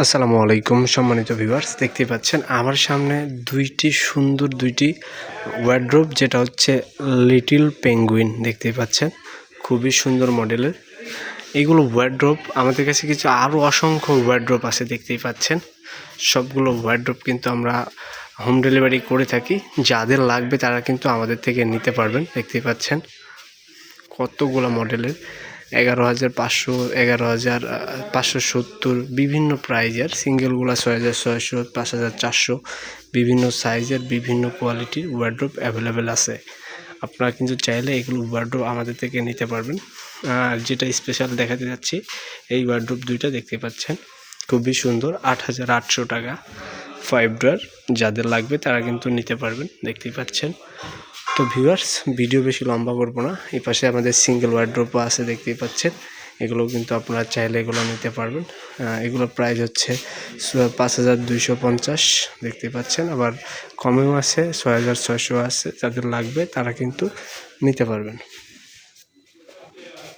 আসসালামু আলাইকুম, সম্মানিত ভিউয়ার্স দেখতে পাচ্ছেন আমার সামনে দুইটি সুন্দর দুইটি ওয়ার্ড্রোব যেটা হচ্ছে লিটিল পেঙ্গুইন দেখতে পাচ্ছেন। খুবই সুন্দর মডেলের এগুলো ওয়ার্ড্রোব আমাদের কাছে কিছু আরও অসংখ্য ওয়ার্ড্রোব আছে, দেখতেই পাচ্ছেন। সবগুলো ওয়ার্ড্রোব কিন্তু আমরা হোম ডেলিভারি করে থাকি। যাদের লাগবে তারা কিন্তু আমাদের থেকে নিতে পারবেন, দেখতেই পাচ্ছেন। কতগুলো মডেলের এগারো হাজার পাঁচশো, এগারো হাজার পাঁচশো সত্তর বিভিন্ন প্রাইজের। সিঙ্গেলগুলো ছয় হাজার ছয়শো, পাঁচ হাজার চারশো। বিভিন্ন সাইজের, বিভিন্ন কোয়ালিটির ওয়ার্ড্রোপ অ্যাভেলেবেল আছে। আপনারা কিন্তু চাইলে এগুলো ওয়ার্ড্রোপ আমাদের থেকে নিতে পারবেন। আর যেটা স্পেশাল দেখাতে যাচ্ছি, এই ওয়ার্ড্রোপ দুইটা দেখতে পাচ্ছেন। খুবই সুন্দর, আট হাজার আটশো টাকা। ফাইভ ডোয়ার যাদের লাগবে তারা কিন্তু নিতে পারবেন দেখতেই পাচ্ছেন। তো ভিউয়ার্স ভিডিও বেশি লম্বা করব না। এই পাশে আমাদের সিঙ্গেল ওয়ার্ড্রোপও আছে, দেখতেই পাচ্ছেন। এগুলো কিন্তু আপনারা চাইলে এগুলো নিতে পারবেন। এগুলো প্রাইস হচ্ছে পাঁচ হাজার দুইশো পঞ্চাশ দেখতে পাচ্ছেন। আবার কমেও আছে, ছয় হাজার ছয়শো আছে, যাদের লাগবে তারা কিন্তু নিতে পারবেন।